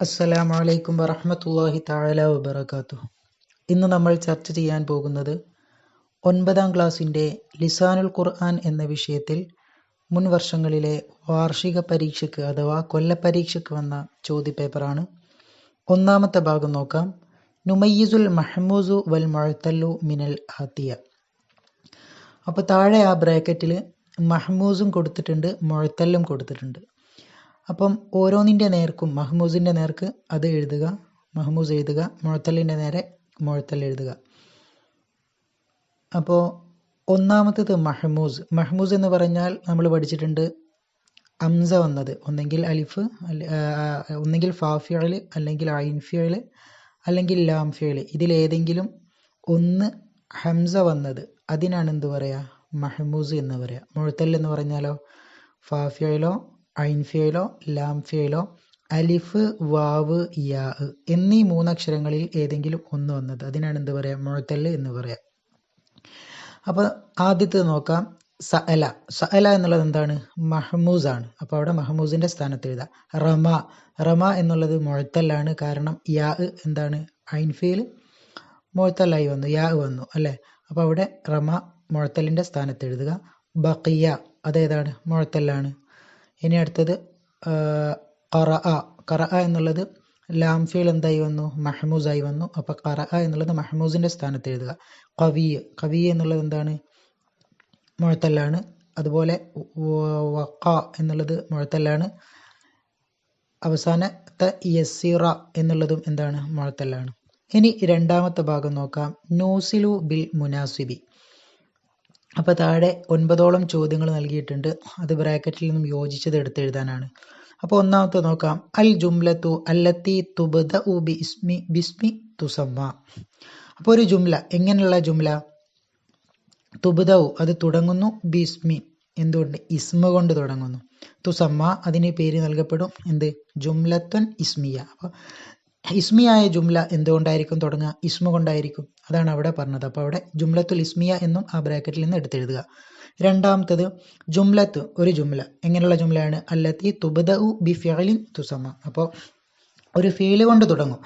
അസ്സലാമു അലൈക്കും വറഹമത്തല്ലാഹി തആല വബർക്കാത്തു ഇന്ന് നമ്മൾ ചർച്ച ചെയ്യാൻ പോകുന്നത് ഒൻപതാം ക്ലാസ്സിന്റെ ലിസാനുൽ ഖുർആൻ എന്ന വിഷയത്തിൽ മുൻ വർഷങ്ങളിലെ വാർഷിക പരീക്ഷയ്ക്ക് അഥവാ കൊല്ലപ്പരീക്ഷയ്ക്ക് വന്ന ചോദ്യപേപ്പറാണ്. ഒന്നാമത്തെ ഭാഗം നോക്കാം. നുമയ്യിസുൽ മഹ്മൂസു വൽ മഴത്തല്ലു മിനൽ ആത്തിയ അപ്പോൾ താഴെ ആ ബ്രാക്കറ്റിൽ മഹ്മൂസും കൊടുത്തിട്ടുണ്ട് മുഴത്തല്ലും കൊടുത്തിട്ടുണ്ട്. അപ്പം ഓരോന്നിന്റെ നേർക്കും മഹ്മൂസിന്റെ നേർക്ക് അത് എഴുതുക മഹ്മൂസ് എഴുതുക മുഴത്തലിന്റെ നേരെ മുഴത്തൽ എഴുതുക. അപ്പോൾ ഒന്നാമത്തത് മഹ്മൂസ്. മഹ്മൂസ് എന്ന് പറഞ്ഞാൽ നമ്മൾ പഠിച്ചിട്ടുണ്ട് അംസ വന്നത് ഒന്നെങ്കിൽ അലിഫ് ഒന്നെങ്കിൽ ഫാഫിയൽ അല്ലെങ്കിൽ ഐൻഫിയൽ അല്ലെങ്കിൽ ലാംഫിയൽ ഇതിലേതെങ്കിലും ഒന്ന് ഹംസ വന്നത് അതിനാണ് എന്ത് പറയുക മഹ്മൂസ് എന്ന് പറയുക മുഴത്തൽ എന്ന് പറഞ്ഞാലോ? ഫാഫിയയിലോ ഐൻഫിയയിലോ ലാംഫിയയിലോ അലിഫ് വാവ് യാ എന്നീ മൂന്നക്ഷരങ്ങളിൽ ഏതെങ്കിലും ഒന്ന് വന്നത്. അതിനാണ് എന്ത് പറയുക മുഴത്തൽ എന്ന് പറയുക അപ്പോൾ ആദ്യത്തെ നോക്കാം. സഅല. സഅല എന്നുള്ളത് എന്താണ്? മഹ്മൂസ് ആണ്. അപ്പോൾ അവിടെ മഹ്മൂസിന്റെ സ്ഥാനത്ത് എഴുതാം. റമ. റമ എന്നുള്ളത് മുഴത്തല്ലാണ് കാരണം യാ എന്താണ്? ഐൻഫിയിൽ മുഴത്തല്ലായി വന്നു. യാ വന്നു. അല്ലേ? അപ്പോൾ അവിടെ റമ മുഴത്തലിന്റെ സ്ഥാനത്ത് എഴുതുക. ബക്കിയ അതേതാണ് മുഴത്തല്ലാണ് ഇനി അടുത്തത് കറ കറ എന്നുള്ളത് ലാംഫിയിൽ എന്തായി വന്നു? മഹ്മൂസായി വന്നു. അപ്പോൾ കറ എന്നുള്ളത് മഹ്മൂസിന്റെ സ്ഥാനത്ത് എഴുതുക. കവി കവി എന്നുള്ളത് എന്താണ്? മുഴത്തല്ലാണ്. അതുപോലെ വക്ക എന്നുള്ളത് മുഴത്തല്ലാണ്. അവസാനത്തെ യസീറ എന്നുള്ളതും എന്താണ്? മുഴത്തല്ലാണ്. ഇനി രണ്ടാമത്തെ ഭാഗം നോക്കാം. നൂസിലു ബിൽ മുനാസിബി. അപ്പോൾ താഴെ ഒൻപതോളം ചോദ്യങ്ങൾ നൽകിയിട്ടുണ്ട്. അത് ബ്രാക്കറ്റിൽ നിന്നും യോജിച്ചത് എടുത്ത് എഴുതാനാണ് അപ്പോൾ ഒന്നാമത്തെ നോക്കാം. അൽ ജുംലത്തു അല്ലത്തി തുബദ ബി ഇസ്മി ബിസ്മി തുസമ്മ അപ്പോൾ ഒരു ജുംല എങ്ങനെയുള്ള ജുംല? തുബുദൌ അത് തുടങ്ങുന്നു ബിസ്മി എന്തുകൊണ്ട്? ഇസ്മ കൊണ്ട് തുടങ്ങുന്നു. തുസമ്മ അതിന് പേര് നൽകപ്പെടും എന്ത്? ജുംലത്വൻ ഇസ്മിയ. അപ്പോൾ ഇസ്മിയായ ജുംല എന്തുകൊണ്ടായിരിക്കും തുടങ്ങുക? ഇസ്മ കൊണ്ടായിരിക്കും. അതാണ് അവിടെ പറഞ്ഞത്. അപ്പോൾ അവിടെ ജുംലത്തുൽ ഇസ്മിയ എന്നും ആ ബ്രാക്കറ്റിൽ നിന്ന് എടുത്തെഴുതുക. രണ്ടാമത്തത് ജുംലത്ത് ഒരു ജുംല. എങ്ങനെയുള്ള ജുംലയാണ്? അല്ലത്തി തുബദഉ ബി ഫിയലിൻ തുസമ്മ. അപ്പോൾ ഒരു ഫീൽ കൊണ്ട് തുടങ്ങും.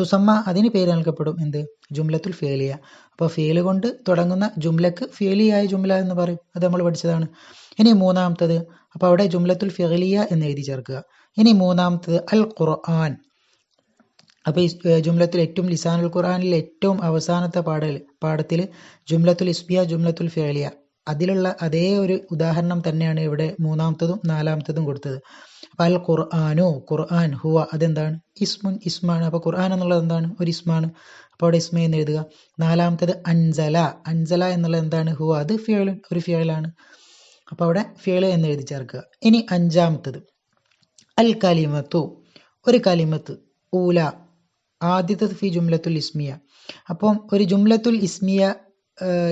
തുസമ്മ അതിന് പേര് നൽകപ്പെടും എന്ത്? ജുംലത്തുൽ ഫേലിയ. അപ്പോൾ ഫീൽ കൊണ്ട് തുടങ്ങുന്ന ജുംലക്ക് ഫേലിയായ ജുംല എന്ന് പറയും. അത് നമ്മൾ പഠിച്ചതാണ്. ഇനി മൂന്നാമത്തത് അപ്പോൾ അവിടെ ജുംലത്തുൽ ഫേലിയ എന്ന് എഴുതി ചേർക്കുക. ഇനി മൂന്നാമത്തത് അൽ ഖുർആൻ. അപ്പോൾ ഈ ജുംലത്തിൽ ഏറ്റവും ലിസാനുൽ ഖുറാനിൽ ഏറ്റവും അവസാനത്തെ പാടൽ പാഠത്തിൽ ജുംലത്തുൽ ഇസ്ബിയ ജുംലത്തുൽ ഫേലിയ അതിലുള്ള അതേ ഒരു ഉദാഹരണം തന്നെയാണ് ഇവിടെ മൂന്നാമത്തതും നാലാമത്തതും കൊടുത്തത്. അപ്പം അൽ ഖുർആാനു ഖുർആൻ ഹുവ അതെന്താണ്? ഇസ്മുൻ ഇസ്മാണ്. അപ്പോൾ ഖുർആൻ എന്നുള്ളത് എന്താണ്? ഒരു ഇസ്മാണ്. അപ്പോൾ അവിടെ ഇസ്മ എന്ന് എഴുതുക. നാലാമത്തത് അൻസല. അൻസല എന്നുള്ളത് എന്താണ്? ഹുവ. അത് ഫിയലുൻ ഒരു ഫിയലാണ് അപ്പോൾ അവിടെ ഫിയൽ എന്ന് എഴുതി ചേർക്കുക. ഇനി അഞ്ചാമത്തത്. അൽ കലിമത്തു ഒരു കലിമത്ത്. ഊല. ആദ്യത്തത് ഫി ജുംലത്തുൽ ഇസ്മിയ. അപ്പം ഒരു ജുംലത്തുൽ ഇസ്മിയ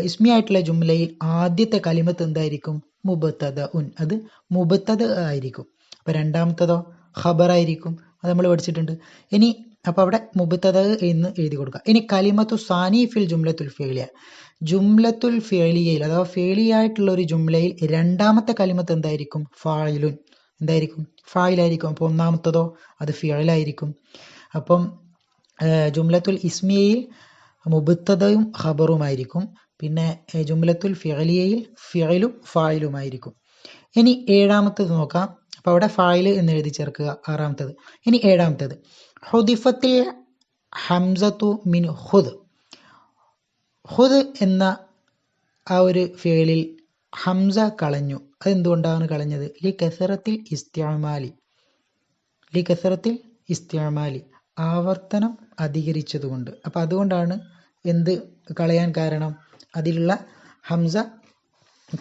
ഇസ്മിയ ആയിട്ടുള്ള ജുംലയിൽ ആദ്യത്തെ കലിമത്ത് എന്തായിരിക്കും? മുബത്തത ഉൻ അത് മുബത്തത ആയിരിക്കും. അപ്പൊ രണ്ടാമത്തതോ? ഖബർ ആയിരിക്കും അത് നമ്മൾ പഠിച്ചിട്ടുണ്ട്. ഇനി അപ്പൊ അവിടെ മുബത്തത എന്ന് എഴുതി കൊടുക്കുക. ഇനി കലിമത്തു സാനി ഫിൽ ജുംലത്തുൽ ഫേലിയ. ജുംലത്തുൽ ഫേലിയയിൽ അഥവാ ഫേലിയായിട്ടുള്ള ഒരു ജുംലയിൽ രണ്ടാമത്തെ കലിമത്ത് എന്തായിരിക്കും? ഫായിലുൻ. എന്തായിരിക്കും? ഫായിലായിരിക്കും. അപ്പോൾ ഒന്നാമത്തതോ? അത് ഫിയലായിരിക്കും. അപ്പം ജുംലത്തുൽ ഇസ്മിയയിൽ മുബത്തതയും ഖബറുമായിരിക്കും. പിന്നെ ജുംലത്തുൽ ഫിഅലിയയിൽ ഫിഅലും ഫായിലുമായിരിക്കും. ഇനി ഏഴാമത്തത് നോക്കാം. അപ്പോൾ അവിടെ ഫായിൽ എന്ന് എഴുതി ചേർക്കുക. ആറാമത്തത്. ഇനി ഏഴാമത്തത്. ഹുദിഫത്തിൽ ഹംസത്തു മിൻ ഹുദ് ഹുദ് എന്ന ആ ഒരു ഫിയലിൽ ഹംസ കളഞ്ഞു. അതെന്തുകൊണ്ടാണ് കളഞ്ഞത്? ലി കസറത്തിൽ ഇസ്ത്യാമാലി ലി കസറത്തിൽ ഇസ്ത്യാമാലി ആവർത്തനം അധികരിച്ചതുകൊണ്ട്. അപ്പം അതുകൊണ്ടാണ് എന്ത് കളയാൻ കാരണം? അതിലുള്ള ഹംസ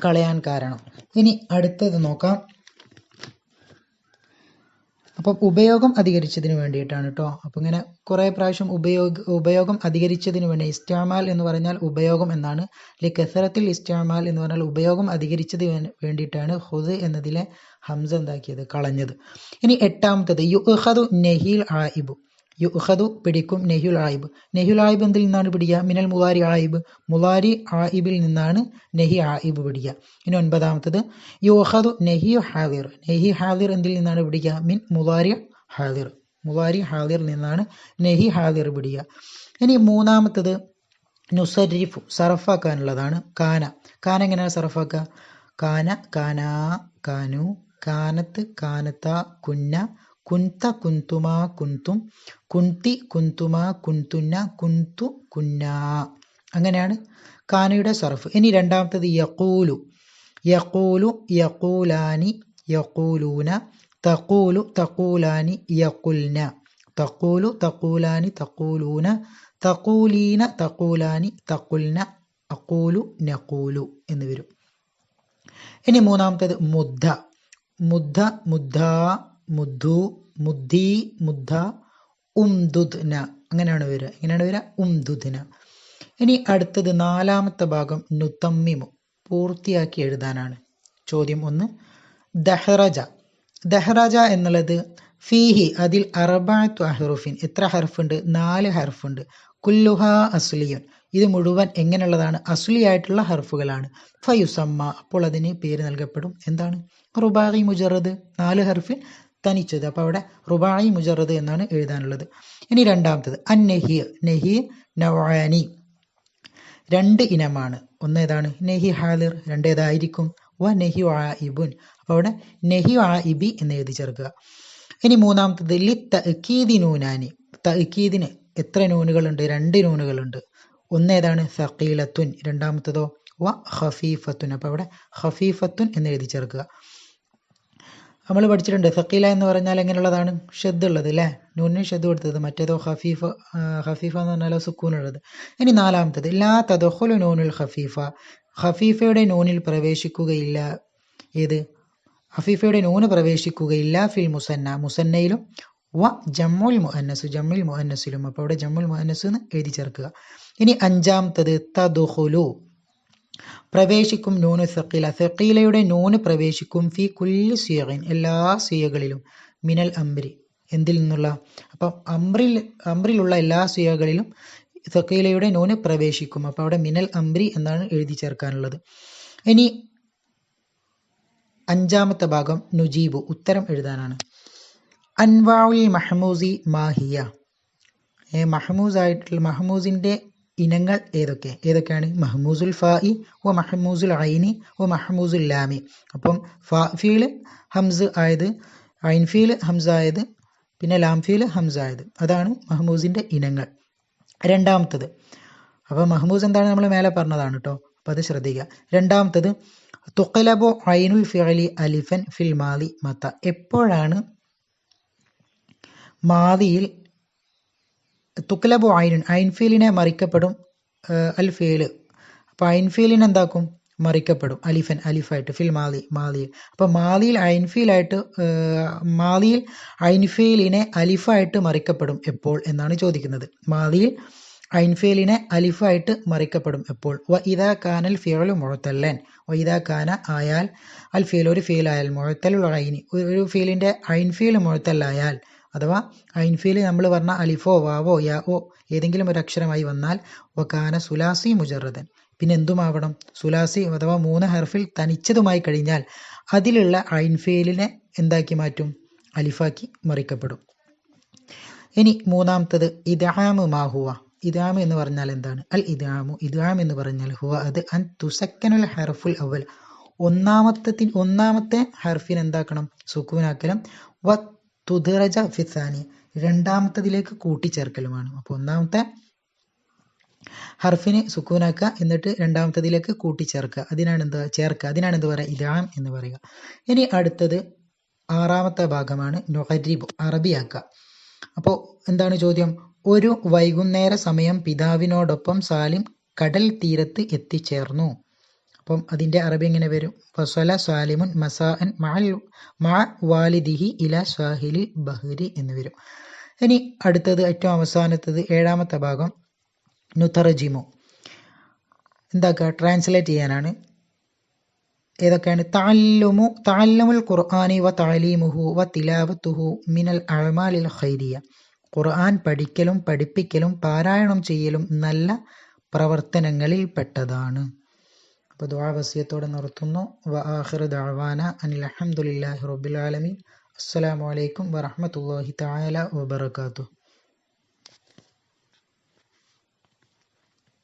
കളയാൻ കാരണം. ഇനി അടുത്തത് നോക്കാം. അപ്പം ഉപയോഗം അധികരിച്ചതിന് വേണ്ടിയിട്ടാണ് കേട്ടോ അപ്പം ഇങ്ങനെ കുറേ പ്രാവശ്യം ഉപയോഗ ഉപയോഗം അധികരിച്ചതിന് വേണ്ടി ഇസ്റ്റാമാൽ എന്ന് പറഞ്ഞാൽ ഉപയോഗം എന്നാണ്. അല്ലെ കസറത്തിൽ ഇസ്റ്റാമാൽ എന്ന് പറഞ്ഞാൽ ഉപയോഗം അധികരിച്ചത് വേണ്ടിയിട്ടാണ് ഹുദ് എന്നതിലെ ഹംസ എന്താക്കിയത്? കളഞ്ഞത്. ഇനി എട്ടാമത്തത് യുഹദു ആ ആയിബു. യുഹദു പിടിക്കും നെഹുൽ ആയിബ്. നെഹുൽ ആയിബ് എന്തിൽ നിന്നാണ് പിടിക്കുക മിനൽ മുലാരി ആയിബ്. മുലാരി ആയിബിൽ നിന്നാണ് നെഹി ആയിബ് പിടിക്കുക ഇനി ഒൻപതാമത്തത്. യുഹദു നെഹി ഹാദിർ. നെഹി ഹാദിർ എന്തിൽ നിന്നാണ് പിടിക്കുക മിൻ മുലാരി ഹാദിർ. മുലാരി ഹാദിർ നിന്നാണ് നെഹി ഹാദിർ പിടിക്കുക ഇനി മൂന്നാമത്തത് നുസരിഫു സറഫാക്കാനുള്ളതാണ്. കാന. കാന എങ്ങനെയാണ് സറഫാക്കുക? കാന കാനാ കാനു കാനത്ത് കാനത്ത കുന്ന കുന്ത കുന്തുമാ കുന്തും കുന്തി കുന്തുമാ കുന്തുന്ന കുന്തു കുന്ന. അങ്ങനെയാണ് കാനയുടെ സർഫ്. ഇനി രണ്ടാമത്തത് യക്കൂലു യക്കൂലു യക്കൂലാനി യക്കൂലൂന തക്കൂലു തക്കൂലാനി യക്കുൽന തക്കൂലു തക്കൂലാനി തക്കൂലൂന തക്കൂലീന തക്കൂലാനി തക്കുൽന അക്കൂലു നക്കൂലു എന്ന് വരും. ഇനി മൂന്നാമത്തേത് മുദ്ധ മുദ്ധ മുദ്ദ. മുദ്ദു മുദ്ദി മുദ്ദ ഉംദുദ്ന. അങ്ങനെയാണ് വരിക. എങ്ങനെയാണ് വരിക? ഉംദുദ്ന. ഇനി അടുത്തത് നാലാമത്തെ ഭാഗം നുത്തമ്മിമു. പൂർത്തിയാക്കി എഴുതാനാണ്. ചോദ്യം ഒന്ന്. ദഹ്റജ. ദഹ്റജ എന്നുള്ളത് ഫീഹി അതിൽ അറബാത്തു അഹ്റുഫിൻ. എത്ര ഹർഫുണ്ട്? നാല് ഹർഫുണ്ട്. കുല്ലുഹ അസുലിയൻ. ഇത് മുഴുവൻ എങ്ങനെയുള്ളതാണ്? അസ്ലിയായിട്ടുള്ള ഹർഫുകളാണ്. ഫയുസമ്മ. അപ്പോൾ അതിന് പേര് നൽകപ്പെടും. എന്താണ്? റുബാഹി മുജറദ്. നാല് ഹർഫിൽ തനിച്ചത്. അപ്പോൾ അവിടെ റുബായി മുജറദ് എന്നാണ് എഴുതാനുള്ളത്. ഇനി രണ്ടാമത്തത്. അൻ നെഹി നെഹി നവാനി രണ്ട് ഇനമാണ്. ഒന്ന് ഏതാണ് നെഹി ഹാലിർ രണ്ട് ഏതായിരിക്കും വ നെഹി ആ ഇബുൻ അപ്പോൾ അവിടെ നെഹി ആ ഇബി എന്ന് എഴുതി ചേർക്കുക. ഇനി മൂന്നാമത്തത് ലി തീദി നൂനാനി. തീദിന് എത്ര നൂനുകളുണ്ട്? രണ്ട് നൂനുകളുണ്ട്. ഒന്ന് ഏതാണ് സക്കീലത്തുൻ രണ്ടാമത്തതോ വ ഹഫീഫത്തുൻ അപ്പോൾ അവിടെ ഹഫീഫത്തുൻ എന്ന് എഴുതി ചേർക്കുക. നമ്മൾ പഠിച്ചിട്ടുണ്ട്. സക്കീല എന്ന് പറഞ്ഞാൽ എങ്ങനെയുള്ളതാണ്? ഷെദ് ഉള്ളത് അല്ലേ നൂനിന് ഷെദ് കൊടുത്തത്. മറ്റേതോ ഹഫീഫ ഹഫീഫ എന്ന് പറഞ്ഞാലോ സുക്കൂനുള്ളത്. ഇനി നാലാമത്തത്. ലാ തദഖുലു നൂനുൽ ഹഫീഫ ഹഫീഫയുടെ നൂനിൽ പ്രവേശിക്കുകയില്ല. ഏത്? ഹഫീഫയുടെ നൂന് പ്രവേശിക്കുകയില്ല ഫിൽ മുസന്ന. മുസന്നയിലും വ ജമ്മുൽ മുഹന്നസ് ജമ്മുൽ മുഹന്നസിലും അപ്പോൾ അവിടെ ജമ്മുൽ മുഹന്നസ് എന്ന് എഴുതി ചേർക്കുക. ഇനി അഞ്ചാമത്തത് തദുഖുലു. പ്രവേശിക്കും നൂന് സക്കീല സക്കീലയുടെ നൂന് പ്രവേശിക്കും ഫി കുല്ലി സിയകിൻ എല്ലാ സിയകളിലും മിനൽ അംരി എന്തിൽ നിന്നുള്ള? അപ്പം അമ്രിൽ അമ്രിലുള്ള എല്ലാ സിയകളിലും സക്കീലയുടെ നൂന് പ്രവേശിക്കും. അപ്പോൾ അവിടെ മിനൽ അംരി എന്നാണ് എഴുതി ചേർക്കാനുള്ളത്. ഇനി അഞ്ചാമത്തെ ഭാഗം നുജീബു ഉത്തരം എഴുതാനാണ്. അൻവാഉൽ മഹമൂസി മാഹിയ. മഹമൂസ് ആയിട്ടുള്ള മഹമൂസിന്റെ ഇനങ്ങൾ ഏതൊക്കെ? ഏതൊക്കെയാണ്? മഹമൂസുൽ ഫായി ഓ മഹമൂസുൽ ഐനി ഓ മഹമൂസുൽ ലാമി. അപ്പം ഫീൽ ഹംസ് ആയത് ഐൻ ഫീൽ ഹംസ ആയത് പിന്നെ ലാം ഫീൽ ഹംസ ആയത്. അതാണ് മഹ്മൂസിന്റെ ഇനങ്ങൾ. രണ്ടാമത്തത്. അപ്പോൾ മഹ്മൂസ് എന്താണ് നമ്മൾ മേലെ പറഞ്ഞതാണ് കേട്ടോ അപ്പം അത് ശ്രദ്ധിക്കുക രണ്ടാമത്തത് തുക്കലബോ ഐനുൽ ഫിഅലി അലിഫൻ ഫിൽ മാലി മത്ത. എപ്പോഴാണ് മാതിയിൽ തുക്കലബു ഐനുൻ ഐൻഫീലിനെ മറിക്കപ്പെടും അൽ ഫീൽ. അപ്പോൾ ഐൻഫീലിനെ എന്താക്കും? മറിക്കപ്പെടും. അലിഫൻ അലിഫായിട്ട് ഫിൽ മാലി മാലിയിൽ അപ്പോൾ മാലിയിൽ ഐൻഫീലായിട്ട് മാലിയിൽ ഐൻഫീലിനെ അലിഫായിട്ട് മറിക്കപ്പെടും എപ്പോൾ എന്നാണ് ചോദിക്കുന്നത്. മാലിയിൽ ഐൻഫീലിനെ അലിഫായിട്ട് മറിക്കപ്പെടും എപ്പോൾ. വ ഇതാ കാനൽ ഫിയലു മുഴത്തല്ലൻ വ ഇതാ കാന ആയാൽ അൽ ഫീൽ ഒരു ഫീൽ ആയാൽ മുഴത്തലുള്ള ഐനി. ഒരു ഫീലിന്റെ ഐൻഫീൽ മുഴത്തല്ലായാൽ അഥവാ ഐൻഫീൽ നമ്മൾ പറഞ്ഞ അലിഫോ വാവോ യാ ഓ ഏതെങ്കിലും ഒരു അക്ഷരമായി വന്നാൽ വക്കാന സുലാസി മുജറദൻ. പിന്നെ എന്തുമാവണം? സുലാസി അഥവാ മൂന്ന് ഹർഫിൽ തനിച്ചതുമായി കഴിഞ്ഞാൽ അതിലുള്ള ഐൻഫീലിനെ എന്താക്കി മാറ്റും? അലിഫാക്കി മറിക്കപ്പെടും. ഇനി മൂന്നാമത്തത് ഇദാമു മാഹുവ ഇദാമ് എന്ന് പറഞ്ഞാൽ എന്താണ്? അൽ ഇദാമു. ഇദാം എന്ന് പറഞ്ഞാൽ ഹുവ. അത് അൻ തുസക്കനുൽ ഹർഫുൽ അവൽ ഒന്നാമത്തെ ഒന്നാമത്തെ ഹർഫിന് എന്താക്കണം? സുക്കൂനാക്കലും. വ തുതിറജ ഫിസാനി. രണ്ടാമത്തതിലേക്ക് കൂട്ടിച്ചേർക്കലുമാണ്. അപ്പോൾ ഒന്നാമത്തെ ഹർഫിനെ സുക്കൂനാക്കുക എന്നിട്ട് രണ്ടാമത്തതിലേക്ക് കൂട്ടിച്ചേർക്കുക. അതിനാണ് എന്താ ചേർക്കുക. അതിനാണ് എന്ത് പറയുക? ഇതാം എന്ന് പറയുക. ഇനി അടുത്തത് ആറാമത്തെ ഭാഗമാണ് നൊഹരിബ് അറബിയാക്കുക. അപ്പോൾ എന്താണ് ചോദ്യം? ഒരു വൈകുന്നേര സമയം പിതാവിനോടൊപ്പം സാലിം കടൽ തീരത്ത് എത്തിച്ചേർന്നു. അപ്പം അതിന്റെ അറബി എങ്ങനെ വരും? ഫസല സാലിമുൻ മസാഅൻ മഅൽ മഅ വാലിദിഹി ഇല സാഹിലി ബഹരി എന്ന് വരും. ഇനി അടുത്തത് ഏറ്റവും അവസാനത്തത് ഏഴാമത്തെ ഭാഗം നുതറജിമു. എന്താക്കുക? ട്രാൻസ്ലേറ്റ് ചെയ്യാനാണ്. ഏതൊക്കെയാണ്? താല്ലുമു താല്ലുമുൽ ഖുർആാനി വ താലീമുഹു വ തിലാവത്തുഹു മിനൽ അഴമാലിൽ ഹൈരിയ ഖുർആൻ പഠിക്കലും പഠിപ്പിക്കലും പാരായണം ചെയ്യലും നല്ല പ്രവർത്തനങ്ങളിൽ പെട്ടതാണ്. അപ്പോൾ ദുആ വസിയത്തോടെ നിർത്തുന്നു. വ ആഖിറു ദഅവാന അനിൽ അൽഹംദുലില്ലാഹി റബ്ബിൽ ആലമീൻ. അസ്സലാമു അലൈക്കും വറഹ്മത്തുള്ളാഹി തആല വബറകാതുഹു.